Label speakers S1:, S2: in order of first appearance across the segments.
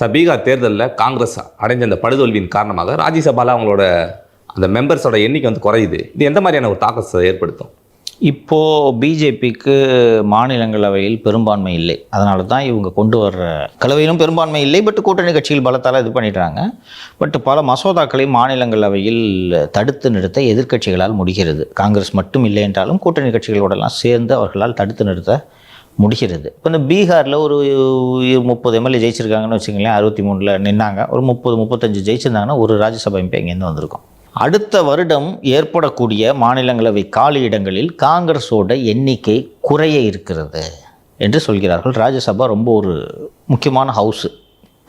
S1: Sir Bihar தேர்தலில் காங்கிரஸ் அடைஞ்ச அந்த படுதோல்வியின் காரணமாக ராஜ்யசபாவில் அவங்களோட அந்த மெம்பர்ஸோட எண்ணிக்கை வந்து குறையுது. இது எந்த மாதிரியான ஒரு தாக்கத்தை ஏற்படுத்தும்?
S2: இப்போது பிஜேபிக்கு மாநிலங்களவையில் பெரும்பான்மை இல்லை. அதனால தான் இவங்க கொண்டு வர்ற கலவையிலும் பெரும்பான்மை இல்லை. பட் கூட்டணி கட்சிகள் பலத்தால் இது பண்ணிடுறாங்க பட் பல மசோதாக்களை மாநிலங்களவையில் தடுத்து நிறுத்த எதிர்க்கட்சிகளால் முடிகிறது. காங்கிரஸ் மட்டும் இல்லை என்றாலும் கூட்டணி கட்சிகளோடலாம் சேர்ந்து அவர்களால் தடுத்து நிறுத்த முடிகிறது. இப்போ இந்த பீகாரில் ஒரு முப்பது எம்எல்ஏ ஜெயிச்சிருக்காங்கன்னு வச்சுங்களேன் அறுபத்தி மூணில் நின்னாங்க. ஒரு முப்பது முப்பத்தஞ்சு ஜெயிச்சிருந்தாங்கன்னா ஒரு ராஜ்யசபா எம்பி அங்கேருந்து வந்திருக்கும். அடுத்த வருடம் ஏற்படக்கூடிய மாநிலங்களவை காலி இடங்களில் காங்கிரஸோட எண்ணிக்கை குறைய இருக்கிறது என்று சொல்கிறார்கள். ராஜ்யசபா ரொம்ப ஒரு முக்கியமான ஹவுஸு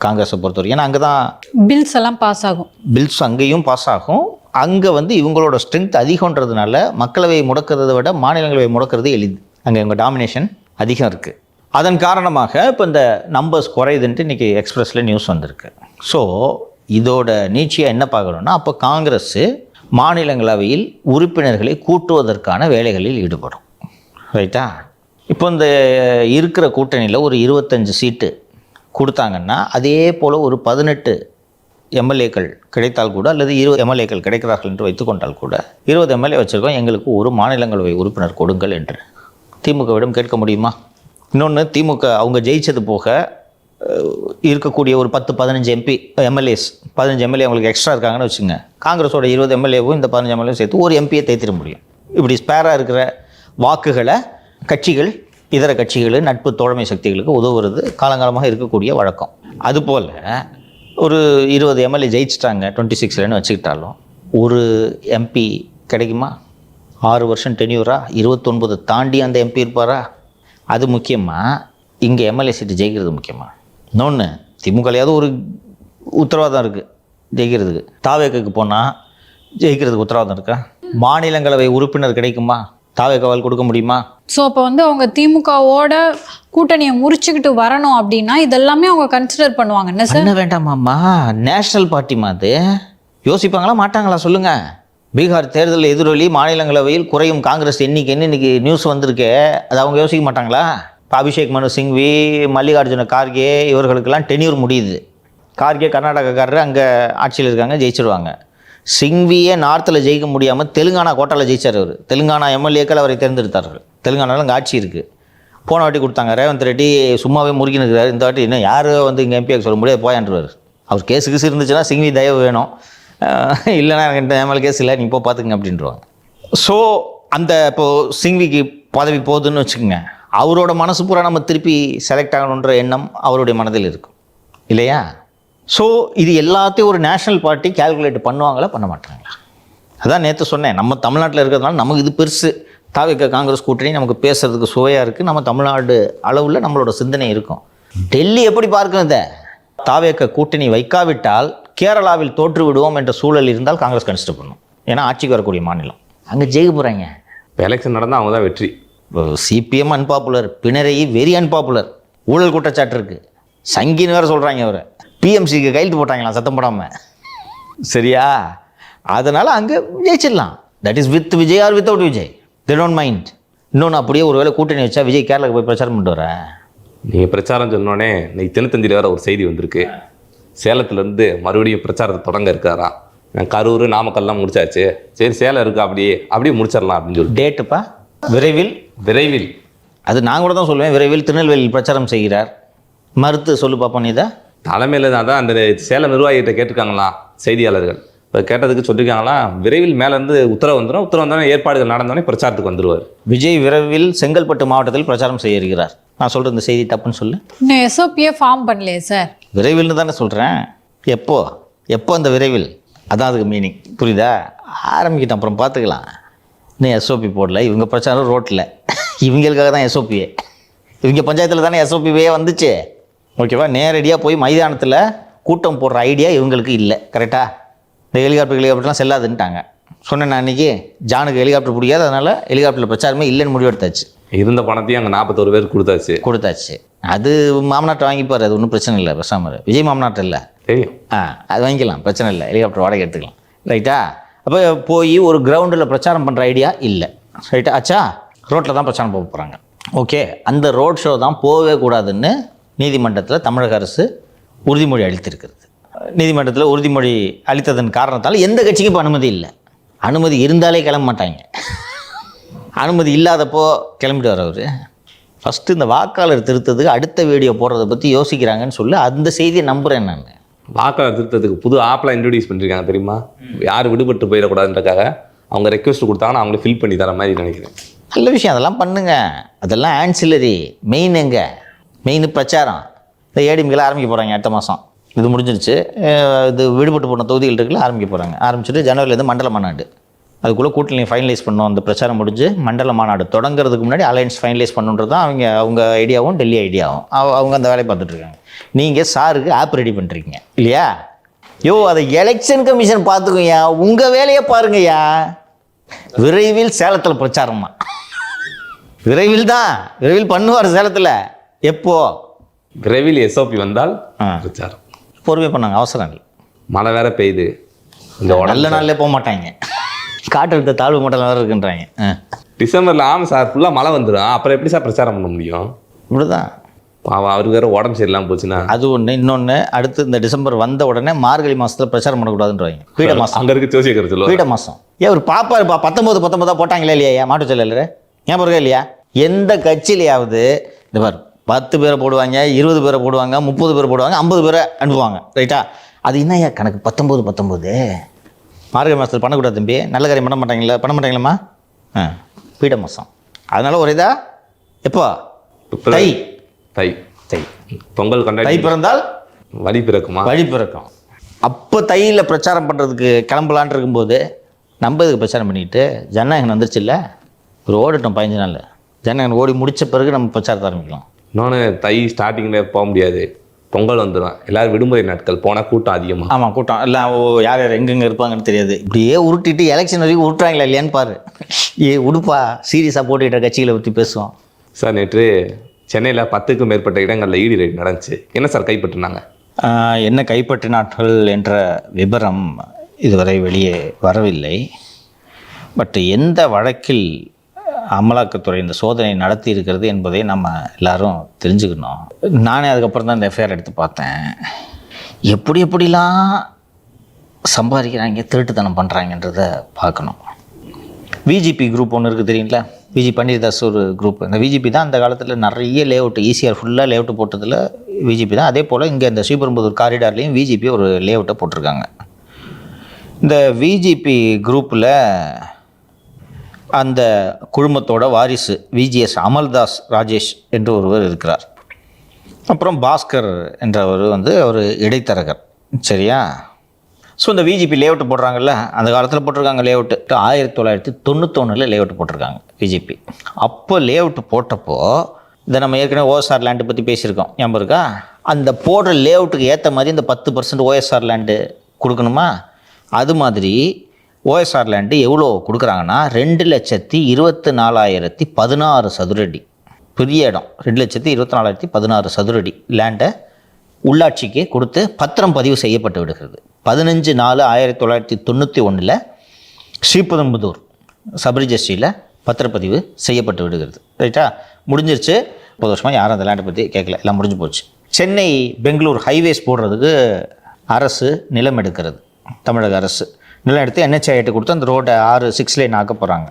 S2: காங்கிரஸை பொறுத்தவரை ஏன்னா அங்கே தான்
S3: பில்ஸ் எல்லாம் பாஸ் ஆகும்.
S2: பில்ஸ் அங்கேயும் பாஸ் ஆகும். அங்கே வந்து இவங்களோட ஸ்ட்ரென்த் அதிகன்றதுனால மக்களவையை முடக்கிறதை விட மாநிலங்களவை முடக்கிறது எளிது. அங்கே இவங்க டாமினேஷன் அதிகம் இருக்குது அதன் காரணமாக இப்போ இந்த நம்பர்ஸ் குறையுதுன்ட்டு இன்றைக்கி எக்ஸ்பிரஸில் நியூஸ் வந்திருக்கு. ஸோ இதோட நீட்சியாக என்ன பார்க்கணும்னா அப்போ காங்கிரஸ் மாநிலங்களவையில் உறுப்பினர்களை கூட்டுவதற்கான வேலைகளில் ஈடுபடும். ரைட்டா இப்போ இந்த இருக்கிற கூட்டணியில் ஒரு இருபத்தஞ்சு சீட்டு கொடுத்தாங்கன்னா அதே போல் ஒரு பதினெட்டு எம்எல்ஏக்கள் கிடைத்தால் கூட அல்லது இருபது எம்எல்ஏக்கள் கிடைக்கிறார்கள் என்று வைத்துக்கொண்டால் கூட இருபது எம்எல்ஏ வச்சுருக்கோம் எங்களுக்கு ஒரு மாநிலங்களவை உறுப்பினர் கொடுங்கள் என்று. திமுகவிடம் கேட்க முடியுமா? இன்னொன்று திமுக அவங்க ஜெயித்தது போக இருக்கக்கூடிய ஒரு பத்து பதினஞ்சு எம்பி எம்எல்ஏஸ் பதினஞ்சு எம்எல்ஏ அவங்களுக்கு எக்ஸ்ட்ரா இருக்காங்கன்னு வச்சுங்க காங்கிரஸோட இருபது எம்எல்ஏவும் இந்த பதினஞ்சு எம்எல்ஏ சேர்த்து ஒரு எம்பியை தேத்திட முடியும். இப்படி ஸ்பேராக இருக்கிற வாக்குகளை கட்சிகள் இதர கட்சிகள் நட்பு தோழமை சக்திகளுக்கு உதவுறது காலங்காலமாக இருக்கக்கூடிய வழக்கம். அதுபோல் ஒரு இருபது எம்எல்ஏ ஜெயிச்சிட்டாங்க டுவெண்ட்டி சிக்ஸ்லன்னு வச்சுக்கிட்டாலும் ஒரு எம்பி கிடைக்குமா? ஆறு வருஷம் டென்யூரா இருபத்தொன்பது தாண்டி அந்த எம்பி இருப்பாரா? அது முக்கியமா? இங்கே எம்எல்ஏ சீட்டு ஜெயிக்கிறது முக்கியமா? இன்னொன்று திமுகலையாவது ஒரு உத்தரவாதம் இருக்குது ஜெயிக்கிறதுக்கு. தாவேக்கு போனால் ஜெயிக்கிறதுக்கு உத்தரவாதம் இருக்கா? மாநிலங்களவை உறுப்பினர் கிடைக்குமா? தாவேக்காவால் கொடுக்க முடியுமா?
S3: ஸோ அப்போ வந்து அவங்க திமுகவோட கூட்டணியை முறிச்சுக்கிட்டு வரணும் அப்படின்னா இதெல்லாமே அவங்க கன்சிடர் பண்ணுவாங்க. என்ன சார்
S2: வேண்டாமாம்மா. நேஷனல் பார்ட்டிமா அது? யோசிப்பாங்களா? மாட்டாங்களா? சொல்லுங்க. பீகார் தேர்தல் எதிரொலி மாநிலங்களவையில் குறையும் காங்கிரஸ் எண்ணிக்கைன்னு இன்னைக்கு நியூஸ் வந்திருக்கே? அது அவங்க யோசிக்க மாட்டாங்களா? இப்போ அபிஷேக் மனு சிங்வி மல்லிகார்ஜுன கார்கே இவர்களுக்கெல்லாம் டென்யூர் முடியுது. கார்கே கர்நாடகாக்காரர் அங்கே ஆட்சியில் இருக்காங்க ஜெயிச்சிருவாங்க. சிங்வியே நார்த்தில் ஜெயிக்க முடியாமல் தெலுங்கானா கோட்டாவில் ஜெயிச்சார் அவர். தெலுங்கானா எம்எல்ஏக்கள் அவரை தேர்ந்தெடுத்தார்கள். தெலுங்கானாவில் அங்கே ஆட்சி இருக்குது போன வாட்டி கொடுத்தாங்க ரேவந்த் ரெட்டி சும்மாவே முறுக்கின்னு இருக்கிறார் இந்த வாட்டி இன்னும் யாரும் வந்து இங்கே எம்பியாக சொல்ல முடியாது போயான்றுவார் அவர் கேஸு கேஸ் இருந்துச்சுன்னா சிங்வி தயவு வேணும். இல்லைனா என்கிட்ட எனக்கு கேஸ் இல்லை நீ போ பார்த்துங்க அப்படின்றவாங்க. ஸோ அந்த இப்போது சிங்விக்கு பதவி போகுதுன்னு வச்சுக்கோங்க அவரோட மனசு பூரா நம்ம திருப்பி செலக்ட் ஆகணுன்ற எண்ணம் அவருடைய மனதில் இருக்கும். இல்லையா? ஸோ இது எல்லாத்தையும் ஒரு நேஷனல் பார்ட்டி கால்குலேட் பண்ணுவாங்களா பண்ண மாட்டாங்களா? அதான் நேற்று சொன்னேன் நம்ம தமிழ்நாட்டில் இருக்கிறதுனால நமக்கு இது பெருசு. தாவிக்க காங்கிரஸ் கூட்டணி நமக்கு பேசுறதுக்கு சுவையாக இருக்குது நம்ம தமிழ்நாடு அளவில் நம்மளோட சிந்தனை இருக்கும். டெல்லி எப்படி பார்க்குறத தாவேக்க கூட்டணி வைக்காவிட்டால் கேரளாவில் தோற்று விடுவோம் என்ற சூழல் இருந்தால் காங்கிரஸ் கன்சிடர் பண்ணும் ஏன்னா ஆட்சிக்கு வரக்கூடிய மாநிலம். அங்கே ஜெயிக்க போகிறாங்க
S1: இப்போ எலெக்ஷன் நடந்தால் அவங்க தான் வெற்றி.
S2: CPM unpopular Pinarayi very unpopular ஊழல் குற்றச்சாட்டு இருக்குது சங்கின்னு வேறு சொல்கிறாங்க அவரை பிஎம்சிக்கு கையெழுத்து போட்டாங்களாம் சத்தம் போடாமல் சரியா? அதனால் அங்கே ஜெயிச்சிடலாம். That is with Vijay or without Vijay they don't mind இன்னொன்று அப்படியே ஒரு வேளை கூட்டணி வச்சா விஜய் கேரளாக்கு போய் பிரச்சாரம் பண்ணிட்டு வரேன்
S1: நீங்கள் பிரச்சாரம் சொன்னோடனே இன்னைக்கு தினத்தந்தியில் வேற ஒரு செய்தி வந்திருக்கு. சேலத்துலேருந்து மறுபடியும் பிரச்சாரத்தை தொடங்க இருக்காரா? கரூர் நாமக்கல்லாம் முடிச்சாச்சு. சரி சேலம் இருக்கு அப்படியே அப்படியே முடிச்சிடலாம் அப்படின்னு சொல்லி.
S2: டேட்டுப்பா? விரைவில்?
S1: விரைவில்.
S2: அது நான் கூட தான் சொல்லுவேன். விரைவில் திருநெல்வேலியில் பிரச்சாரம் செய்கிறார். மறுத்து சொல்லு பார்ப்போம் இதை
S1: தலைமையில் தான் அந்த சேலம் நிர்வாகிகிட்ட கேட்டிருக்காங்களா செய்தியாளர்கள். இப்போ கேட்டதுக்கு சொல்லியிருக்காங்களா விரைவில் மேலேருந்து உத்தரவு வந்துடும் உத்தரவு வந்தோடனே ஏற்பாடுகள் நடந்தோடனே பிரச்சாரத்துக்கு வந்துருவார்.
S2: விஜய் விரைவில் செங்கல்பட்டு மாவட்டத்தில் பிரச்சாரம் செய்ய இருக்கிறார் நான் சொல்கிற இந்த செய்தி தப்புன்னு சொல்லு.
S3: இன்னும் எஸ்ஓபியே ஃபார்ம் பண்ணலையே சார்
S2: விரைவில்னு தானே சொல்கிறேன் எப்போ? எப்போ அந்த விரைவில்? அதான் அதுக்கு மீனிங் புரியுதா? ஆரம்பிக்கிட்டேன் அப்புறம் பார்த்துக்கலாம். இன்னும் எஸ்ஓபி போடல. இவங்க பிரச்சாரம் ரோட்டில் இவங்களுக்காக தான் எஸ்ஓபியே இவங்க பஞ்சாயத்தில் தானே எஸ்ஓபிவே வந்துச்சு. ஓகேவா? நேரடியாக போய் மைதானத்தில் கூட்டம் போடுற ஐடியா இவங்களுக்கு இல்லை. கரெக்டாக இந்த ஹெலிகாப்டர் ஹெலிகாப்டர்லாம் செல்லாதுன்ட்டாங்க சொன்னேன் நான் அன்றைக்கி ஜானுக்கு ஹெலிகாப்டர் பிடிக்காது அதனால் ஹெலிகாப்டரில் பிரச்சாரமே இல்லைன்னு முடிவெடுத்தாச்சு.
S1: இருந்த பணத்தையும் அங்கே நாற்பத்தோரு பேர் கொடுத்தாச்சு.
S2: கொடுத்தாச்சு. அது மாமனாட்டை வாங்கிப்பார் அது ஒன்றும் பிரச்சனை இல்லை பேசாமல் விஜய் மாமனாட்டம் இல்லை.
S1: தெரியும்.
S2: ஆ அது வாங்கிக்கலாம் பிரச்சனை இல்லை. ஹெலிகாப்டர் வாடகை எடுத்துக்கலாம். ரைட்டா? அப்போ போய் ஒரு கிரவுண்டில் பிரச்சாரம் பண்ணுற ஐடியா இல்லை. ரைட்டா? ஆச்சா ரோட்டில் தான் பிரச்சாரம் போக போகிறாங்க ஓகே அந்த ரோட் ஷோ தான் போகவே கூடாதுன்னு நீதிமன்றத்தில் தமிழக அரசு உறுதிமொழி அளித்திருக்கிறது. நீதிமன்றத்தில் உறுதிமொழி அளித்ததன் காரணத்தால் எந்த கட்சிக்கும் இப்போ அனுமதி இல்லை. அனுமதி இருந்தாலே கிளம்ப மாட்டாங்க. அனுமதி இல்லாதப்போ கிளம்பிட்டு அவர். ஃபஸ்ட்டு இந்த வாக்காளர் திருத்தத்துக்கு அடுத்த வீடியோ போடுறதை பற்றி யோசிக்கிறாங்கன்னு சொல்லி. அந்த செய்தியை நம்புகிறேன் நான்.
S1: வாக்காளர் திருத்தத்துக்கு புது ஆப்லாம் இன்ட்ரடியூஸ் பண்ணிருக்காங்க தெரியுமா? யார் விடுபட்டு போயிடக்கூடாதுன்றக்காக அவங்க ரெக்வஸ்ட் கொடுத்தாங்கன்னா அவங்களே ஃபில் பண்ணி தர மாதிரி நினைக்கிறேன்.
S2: நல்ல விஷயம் அதெல்லாம் பண்ணுங்க. அதெல்லாம் ஆன்சிலரி மெயின் எங்க? மெயின் பிரச்சாரம். இந்த ஏடிஎம்கில் ஆரம்பிக்க போகிறாங்க அடுத்த மாதம் இது முடிஞ்சிருச்சு. இது விடுபட்டு போன தொகுதிகள் இருக்குல்ல ஆரம்பிக்க போகிறாங்க ஆரம்பிச்சுட்டு ஜனவரிலேருந்து மண்டல மாநாடு. அதுக்குள்ளே கூட்டணி ஃபைனலைஸ் பண்ணோம். அந்த பிரச்சாரம் முடிஞ்சு மண்டல மாநாடு தொடங்குறதுக்கு முன்னாடி அலையன்ஸ் ஃபைனலைஸ் பண்ணுன்றது தான் அவங்க அவங்க ஐடியாவும் டெல்லி ஐடியாவும் அவ- அவங்க அந்த வேலையை பார்த்துட்டு இருக்காங்க. நீங்கள் சாருக்கு ஆப் ரெடி பண்ணுறீங்க இல்லையா? யோ அதை எலெக்ஷன் கமிஷன் பார்த்துக்கோயா உங்கள் வேலையை பாருங்கய்யா. விரைவில் சேலத்தில் பிரச்சாரமா விரைவில் தான். விரைவில் பண்ணுவார் சேலத்தில். எப்போ?
S1: விரைவில் எஸ்ஓபி வந்தால். பிரச்சாரம்.
S2: பொறுமை பண்ணாங்க. அவசரம் இல்லை.
S1: மழை வேற பெய்யுது. இந்த
S2: நல்ல நாள்லேயே போக மாட்டாங்க. காற்றழுத்த தாழ்வு மண்டலம் வேறு இருக்குன்றாங்க.
S1: டிசம்பர்ல ஆமாம் சார் ஃபுல்லாக மழை வந்துடும் அப்புறம் எப்படி சார் பிரச்சாரம் பண்ண முடியும்?
S2: இப்படிதான்
S1: பாவம் அவருக்கு வேற உடம்பு சரியில்லாமல் போச்சுன்னா.
S2: அது ஒன்று இன்னொன்று அடுத்து இந்த டிசம்பர் வந்த உடனே மார்கழி மாதத்தில் பிரச்சாரம் பண்ணக்கூடாதுன்றாங்க. பீட மாதம்
S1: அங்க இருக்க ஜோசியக்கர் சொல்லுவாங்க
S2: பீட மாதம் ஏன் ஒரு பாப்பா இருப்பா பத்தொம்போது பத்தொன்பதா போட்டாங்களே இல்லையா? மாட்டுச்சொல்ல ஏன் பிறகு இல்லையா? எந்த கட்சியிலையாவது இந்த பாரு பத்து பேரை போடுவாங்க இருபது பேரை போடுவாங்க முப்பது பேரை போடுவாங்க ஐம்பது பேரை அனுப்புவாங்க. ரைட்டா அது என்னய்யா கணக்கு? பத்தொம்போது பத்தொம்போது மார்கழி மாதத்தில் பண்ணக்கூடாது தம்பி. நல்ல காரியம் பண்ண மாட்டாங்களா பண்ண மாட்டாங்களாம்மா? ஆ பீட மாதம் அதனால ஒரு இதா? எப்போ? தை.
S1: தை.
S2: தை.
S1: பொங்கல்
S2: தை
S1: கொண்டாடி
S2: பிறந்தால்?
S1: வழி பிறக்குமா?
S2: வழி பிறக்கும். அப்போ தையில் பிரச்சாரம் பண்ணுறதுக்கு கிளம்பலான் இருக்கும்போது நம்ம இதுக்கு பிரச்சாரம் பண்ணிட்டு? ஜனநாயகன் வந்துருச்சு இல்லை? ஒரு ஓடட்டும் பதினஞ்சு நாள் ஜனநாயகன் ஓடி முடிச்ச பிறகு நம்ம பிரச்சாரத்தை ஆரம்பிக்கலாம்.
S1: இன்னொன்று தை ஸ்டார்டிங்கில் போக முடியாது. பொங்கல் வந்துடும் எல்லாரும் விடுமுறை நாட்கள் போனால் கூட்டம் அதிகமாக
S2: ஆமாம் கூட்டம். எல்லாம் யார் யார் எங்கெங்கே இருப்பாங்கன்னு தெரியாது. இப்படியே உருட்டிட்டு எலெக்ஷன் வரைக்கும் உருட்டுறாங்களா இல்லையான்னு பாரு. ஏ உடுப்பா சீரியஸாக போட்டுக்கிட்ட கட்சிகளை பற்றி பேசுவோம்.
S1: சார் நேற்று சென்னையில் பத்துக்கும் மேற்பட்ட இடங்களில் ஈடி ரைட் நடந்துச்சு. என்ன சார் கைப்பற்றினாங்க?
S2: என்ன கைப்பற்றினார்கள் என்ற விபரம் இதுவரை வெளியே வரவில்லை. பட் எந்த வழக்கில் அமலாக்கத்துறை இந்த சோதனை நடத்தி இருக்கிறது என்பதை நம்ம எல்லாரும் தெரிஞ்சுக்கணும். நானே அதுக்கப்புறம் தான் இந்த எஃப்ஐஆர் எடுத்து பார்த்தேன். எப்படி எப்படிலாம் சம்பாதிக்கிறாங்க திருட்டுத்தனம் பண்ணுறாங்கன்றத பார்க்கணும். விஜிபி குரூப் ஒன்று இருக்குது தெரியுங்களா விஜி பன்னீர்தாஸ் ஒரு குரூப் இந்த விஜிபி தான் அந்த காலத்தில் நிறைய லேஅவுட் ஈஸியாக ஃபுல்லாக லேஅவுட் போட்டதில் விஜிபி தான். அதே போல் இங்கே இந்த ஸ்ரீபெரும்புதூர் காரிடார்லேயும் விஜிபி ஒரு லேஅவுட்டை போட்டிருக்காங்க. இந்த விஜிபி குரூப்பில் அந்த குழுமத்தோட வாரிசு விஜிஎஸ் அமல்தாஸ் ராஜேஷ் என்று ஒருவர் இருக்கிறார். அப்புறம் பாஸ்கர் என்றவர் வந்து ஒரு இடைத்தரகர். சரியா? ஸோ இந்த விஜிபி லேஅவுட் போடுறாங்கல்ல அந்த காலத்தில் போட்டிருக்காங்க லேஅவுட்டு ஆயிரத்தி தொள்ளாயிரத்தி தொண்ணூத்தொன்னில் லேஅவுட் போட்டிருக்காங்க விஜிபி அப்போ லேஅவுட் போட்டப்போ இதை நம்ம ஏற்கனவே ஓஎஸ்ஆர் லேண்டு பற்றி பேசியிருக்கோம். ஞாபகம் இருக்கா? அந்த போடுற லேஅவுட்டுக்கு ஏற்ற மாதிரி இந்த பத்து பர்சன்ட் ஓஎஸ்ஆர் லேண்டு கொடுக்கணுமா? அது மாதிரி ஓஎஸ்ஆர் லேண்டு எவ்வளோ கொடுக்குறாங்கன்னா ரெண்டு லட்சத்தி இருபத்தி நாலாயிரத்தி பதினாறு சதுரடி. பெரிய இடம். ரெண்டு லட்சத்தி இருபத்தி நாலாயிரத்தி பதினாறு சதுரடி. லேண்டை உள்ளாட்சிக்கு கொடுத்து பத்திரம் பதிவு செய்யப்பட்டு விடுகிறது. பதினஞ்சு நாலு ஆயிரத்தி தொள்ளாயிரத்தி தொண்ணூற்றி ஒன்றில் ஸ்ரீபெரும்புதூர் சபரிஜஸ்டியில் பத்திரப்பதிவு செய்யப்பட்டு விடுகிறது. ரைட்டா முடிஞ்சிருச்சு. முப்பது வருஷமாக யாரும் அந்த லேண்டை பற்றி கேட்கல எல்லாம் முடிஞ்சு போச்சு. சென்னை பெங்களூர் ஹைவேஸ் போடுறதுக்கு அரசு நிலம் எடுக்கிறது. தமிழக அரசு. நிலம் எடுத்து என்ஹெச்ஐட்டு கொடுத்து அந்த ரோட்டை ஆறு சிக்ஸ் லைன் ஆக்க போகிறாங்க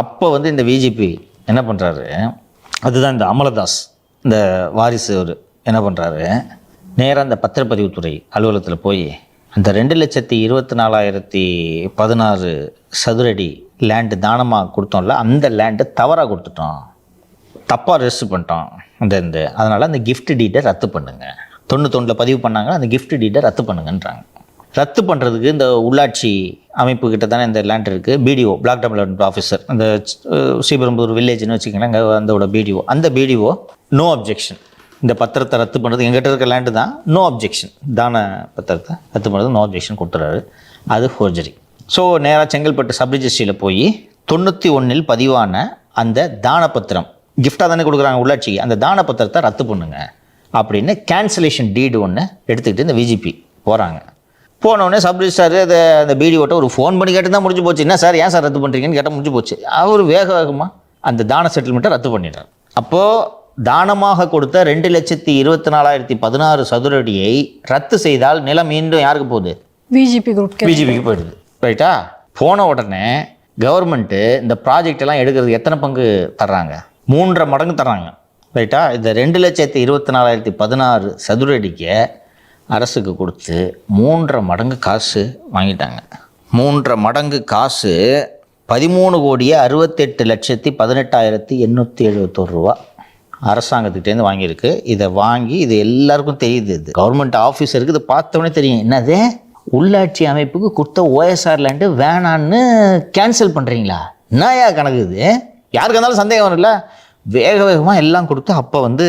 S2: அப்போ வந்து இந்த விஜிபி என்ன பண்ணுறாரு அதுதான் இந்த அமலதாஸ் இந்த வாரிசு அவர் என்ன பண்ணுறாரு நேராக அந்த பத்திரப்பதிவுத்துறை அலுவலகத்தில் போய் அந்த ரெண்டு லட்சத்தி இருபத்தி நாலாயிரத்தி பதினாறு சதுரடி லேண்டு தானமாக கொடுத்தோம்ல அந்த லேண்டு தவறாக கொடுத்துட்டோம். தப்பாக ரெஜிஸ்டர் பண்ணிட்டோம். அந்த இந்த அதனால் அந்த கிஃப்ட் டீட்டை ரத்து பண்ணுங்கள் தொண்ணூத்தொன்னில் பதிவு பண்ணாங்க அந்த கிஃப்ட் டீட்டை ரத்து பண்ணுங்கன்றாங்க. ரத்து பண்ணுறதுக்கு இந்த உள்ளாட்சி அமைப்பு கிட்ட தானே இந்த லேண்ட் இருக்குது பிடிஓ பிளாக் டெவலப்மெண்ட் ஆஃபீஸர் அந்த ஸ்ரீபெரும்புதூர் வில்லேஜ்னு வச்சுக்கோங்களேன் அங்கே அந்தோட பிடிஓ அந்த பிடிஓ நோ அப்ஜெக்ஷன் இந்த பத்திரத்தை ரத்து பண்ணுறது எங்கிட்ட இருக்க லேண்டு தான் நோ அப்ஜெக்ஷன் தான பத்திரத்தை ரத்து பண்ணுறது நோ அப்ஜெக்ஷன் கொடுத்துறாரு. அது ஃபோர்ஜரி ஸோ நேராக செங்கல்பட்டு சப்ரிஜிஸ்ட்ரியில் போய் தொண்ணூற்றி ஒன்றில் பதிவான அந்த தான பத்திரம் கிஃப்டாக தானே கொடுக்குறாங்க உள்ளாட்சிக்கு. அந்த தான பத்திரத்தை ரத்து பண்ணுங்க. அப்படின்னு கேன்சலேஷன் டீடு ஒன்று எடுத்துக்கிட்டு இந்த விஜிபி போகிறாங்க போனோடனே சப் ரிஜிஸ்டார் அதை அந்த பிடிஓட்ட ஒரு ஃபோன் பண்ணி கேட்டு தான் முடிஞ்சு போச்சு. என்ன சார் ஏன் சார் ரத்து பண்ணுறீங்கன்னு கேட்டால் முடிஞ்சு போச்சு. அவர் வேக வேகமாக அந்த தான செட்டில்மெண்ட்டை ரத்து பண்ணிடுறார் அப்போது தானமாக கொடுத்த ரெண்டு லட்சத்தி இருபத்தி நாலாயிரத்தி பதினாறு சதுரடியை ரத்து செய்தால் நிலம் மீண்டும் யாருக்கு போகுது?
S3: பிஜேபி குரூப்
S2: பிஜேபிக்கு போயிடுது. ரைட்டா போன உடனே கவர்மெண்ட்டு இந்த ப்ராஜெக்ட் எல்லாம் எடுக்கிறது எத்தனை பங்கு தர்றாங்க? மூன்றரை மடங்கு தர்றாங்க. ரைட்டா இந்த ரெண்டு லட்சத்தி இருபத்தி நாலாயிரத்தி பதினாறு சதுரடிக்கு அரசுக்கு கொடுத்து மூன்றரை மடங்கு காசு வாங்கிட்டாங்க. மூன்றரை மடங்கு காசு பதிமூணு கோடியே அறுபத்தெட்டு லட்சத்தி பதினெட்டாயிரத்தி எண்ணூற்றி எழுபத்தோரு ரூபா அரசாங்கத்துக்கிட்டேருந்து வாங்கியிருக்கு. இதை வாங்கி இது எல்லாருக்கும் தெரியுது இது. கவர்மெண்ட் ஆஃபீஸருக்கு இது பார்த்தோன்னே தெரியும். என்னது? உள்ளாட்சி அமைப்புக்கு கொடுத்த ஓஎஸ்ஆர் லேண்டு வேணான்னு கேன்சல் பண்ணுறீங்களா என்னையா கணக்கு இது? யாருக்கு இருந்தாலும் சந்தேகம் வரும்ல? வேக வேகமாக எல்லாம் கொடுத்து அப்போ வந்து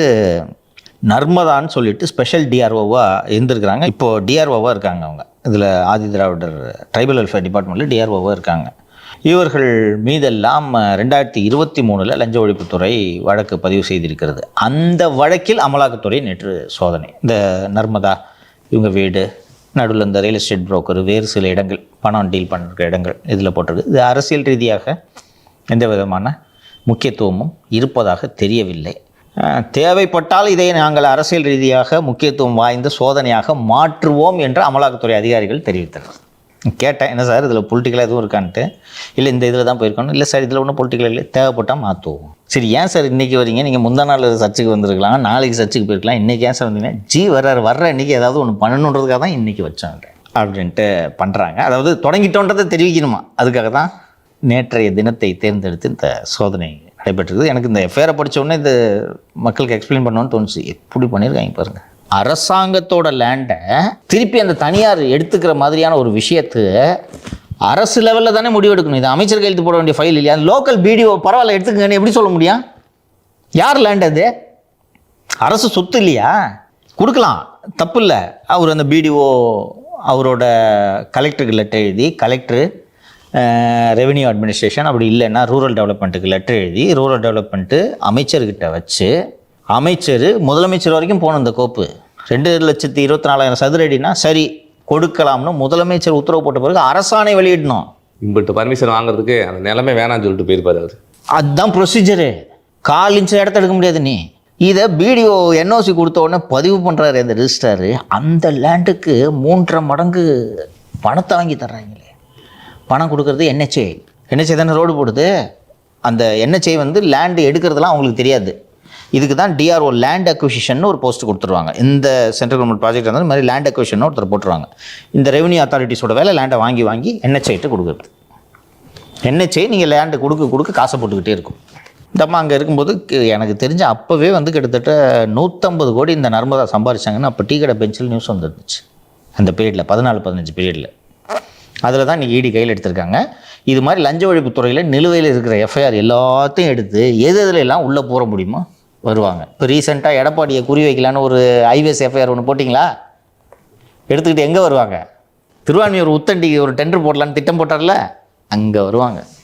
S2: நர்மதான்னு சொல்லிட்டு ஸ்பெஷல் டிஆர்ஓவாக இருந்திருக்கிறாங்க. இப்போது டிஆர்ஓவாக இருக்காங்க அவங்க. இதில் ஆதி திராவிடர் ட்ரைபல் வெல்ஃபேர் டிபார்ட்மெண்ட்டில் டிஆர்ஓவாக இருக்காங்க. இவர்கள் மீதெல்லாம் ரெண்டாயிரத்தி இருபத்தி மூணில் லஞ்ச ஒழிப்புத்துறை வழக்கு பதிவு செய்திருக்கிறது. அந்த வழக்கில் அமலாக்கத்துறை நேற்று சோதனை. இந்த நர்மதா இவங்க வீடு நடுவில் இந்த ரியல் எஸ்டேட் புரோக்கர் வேறு சில இடங்கள் பணம் டீல் பண்ணுற இடங்கள் இதில் போட்டிருக்கு. இது அரசியல் ரீதியாக எந்த விதமான முக்கியத்துவமும் இருப்பதாக தெரியவில்லை. தேவைப்பட்டால் இதை நாங்கள் அரசியல் ரீதியாக முக்கியத்துவம் வாய்ந்த சோதனையாக மாற்றுவோம் என்று அமலாக்கத்துறை அதிகாரிகள் தெரிவித்தனர். கேட்டேன் என்ன சார் இதில் பொலிட்டிக்கலாக எதுவும் இருக்கான்ட்டு? இல்லை இந்த இதில் தான் போயிருக்கணும் இல்லை சார் இதில் ஒன்றும் பொலிட்டிக்கல் இல்லை. தேவைப்பட்டால் மாற்றுவோம் சரி ஏன் சார் இன்றைக்கி வரீங்க? நீங்கள் முந்தா நாள் சர்ச்சுக்கு வந்திருக்கலாம் நாளைக்கு சர்ச்சுக்கு போயிருக்கலாம். இன்றைக்கி ஏன் சார் வந்தீங்கன்னா ஜி வர்றாரு வர்ற இன்றைக்கி ஏதாவது ஒன்று பண்ணணுன்றதுக்காக தான் இன்றைக்கி வச்சாங்க அப்படின்ட்டு பண்ணுறாங்க அதாவது தொடங்கிட்டோன்றதை தெரிவிக்கணுமா? அதுக்காக தான் நேற்றைய தினத்தை தேர்ந்தெடுத்து இந்த சோதனை நடைபெற்றிருக்குது எனக்கு இந்த எஃப்ஐஆரை படிச்ச உடனே இந்த மக்களுக்கு எக்ஸ்பிளைன் பண்ணணும்னு தோணுச்சு. எப்படி பண்ணியிருக்காங்க பாருங்கள் அரசாங்கத்தோட லேண்டை திருப்பி அந்த தனியார் எடுத்துக்கிற மாதிரியான ஒரு விஷயத்தை அரசு லெவலில் தானே முடிவெடுக்கணும். இது அமைச்சர் கையெழுத்து போட வேண்டிய ஃபைல் இல்லையா? லோக்கல் பிடிஓ பரவாயில்ல எடுத்துக்கங்கன்னு எப்படி சொல்ல முடியும்? யார் லேண்ட் அது? அரசு சொத்து இல்லையா? கொடுக்கலாம். தப்பு இல்லை. அவர் அந்த பிடிஓ அவரோட கலெக்டருக்கு லெட்டர் எழுதி கலெக்டர் ரெவென்யூ அட்மினிஸ்ட்ரேஷன் அப்படி இல்லைன்னா ரூரல் டெவலப்மெண்ட்டுக்கு லெட்டர் எழுதி ரூரல் டெவலப்மெண்ட்டு அமைச்சர்கிட்ட வச்சு அமைச்சர் முதலமைச்சர் வரைக்கும் போகணும் இந்த கோப்பு. ரெண்டு லட்சத்தி இருபத்தி நாலாயிரம் சதுர அடினா சரி கொடுக்கலாம்னு முதலமைச்சர் உத்தரவு போட்ட பிறகு அரசாணை வெளியிடணும்.
S1: இம்பிட்டு பர்மிஷன் வாங்குறதுக்கு அந்த நிலமே வேணாம்னு சொல்லிட்டு போயிருப்பாரு அவர்.
S2: அதுதான் ப்ரொசீஜரு கால் இன்ச் இடத்த எடுக்க முடியாது நீ. இதை பிடிஓ என்ஓசி கொடுத்த உடனே பதிவு பண்ணுறாரு இந்த ரிஜிஸ்டரு அந்த லேண்டுக்கு மூன்றரை மடங்கு பணத்தை வாங்கி தர்றாங்களே. பணம் கொடுக்கறது என்ஹெச்ஏ. என்ஹெச்ஏ தானே ரோடு போடுது. அந்த என்ஹெச்ஏ வந்து லேண்டு எடுக்கிறதுலாம் அவங்களுக்கு தெரியாது. இதுக்கு தான் டிஆர்ஓ லேண்ட் அக்விசிஷன் ஒரு போஸ்ட் கொடுத்துருவாங்க. இந்த சென்ட்ரல் கவர்மெண்ட் ப்ராஜெக்ட் வந்து மாதிரி லேண்ட் அக்விஷன் ஒருத்தர் போட்டுருவாங்க. இந்த ரெவன்யூ அத்தாரிட்டிஸோட வேலை லேண்டை வாங்கி வாங்கி என்ஹெச்ஐட்டு கொடுக்குறது. என்ஹெச்ஐ நீங்கள் லேண்டு கொடுக்க கொடுக்க காசை போட்டுக்கிட்டே இருக்கும். இந்த அம்மா அங்கே இருக்கும்போது எனக்கு தெரிஞ்ச அப்போவே வந்து கிட்டத்தட்ட நூற்றம்பது கோடி இந்த நர்மதா சம்பாரிச்சாங்கன்னு அப்போ டீ கடை பெஞ்சில் நியூஸ் வந்துருந்துச்சு. அந்த பீரியடில் பதினாலு பதினஞ்சு பீரியடில் அதில் தான் இன்றைக்கி இடி கையில் எடுத்திருக்காங்க. இது மாதிரி லஞ்ச ஒழிப்பு துறையில் நிலுவையில் இருக்கிற எஃப்ஐஆர் எல்லாத்தையும் எடுத்து எது எதுல எல்லாம் உள்ளே போகிற முடியுமோ வருவாங்க. இப்போ ரீசெண்டாக எடப்பாடியை குறி வைக்கலான்னு ஒரு ஐவிஎஸ் எஃப்ஐஆர் ஒன்று போட்டிங்களா? எடுத்துக்கிட்டு எங்கே வருவாங்க? திருவான்மையூர் உத்தண்டிக்கு ஒரு டெண்டர் போடலான்னு திட்டம் போட்டார்ல அங்கே வருவாங்க.